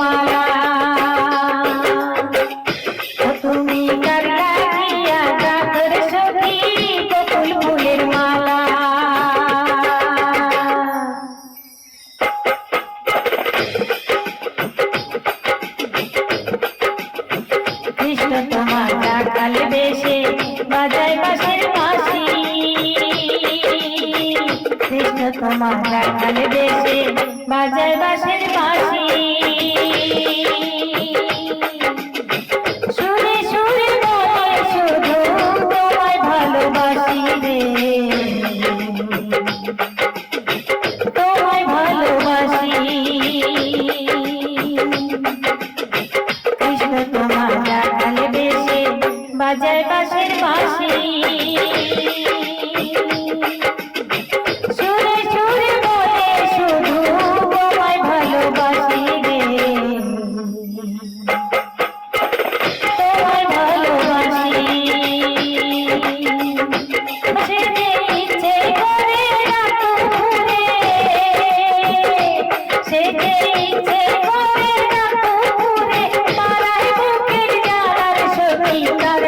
মায়া তুমি কাকাইয়া কাকর সতী কপুল ফুলের মালা। কৃষ্ণ তোমার কাকাল বেশে বাজায় বাসের মাসি। কৃষ্ণ তোমার কাকাল বেশে বাজায় বাসের মাসি।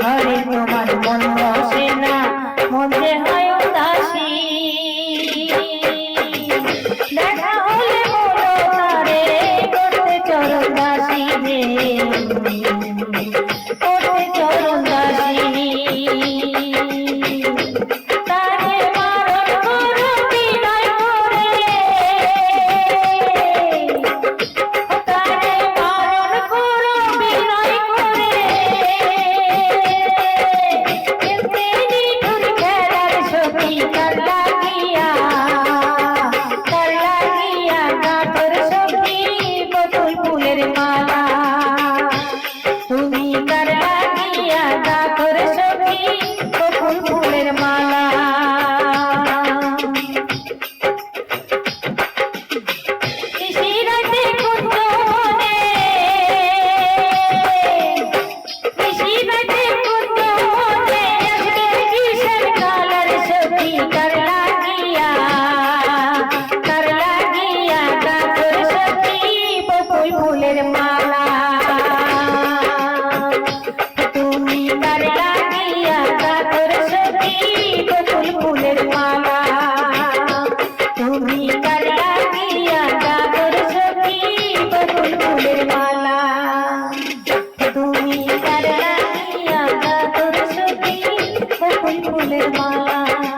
ঘরে তোমার মন বসে না মন যে হয় উদাসী দেখা হলে দাসী রে। பெருமா তার ডাকিয়া কাতর সতী কপুল ফুলের মালা তুমি তার ডাকিয়া কাতর সতী কপুল ফুলের মালা তুমি তার ডাকিয়া কাতর সতী কপুল মালা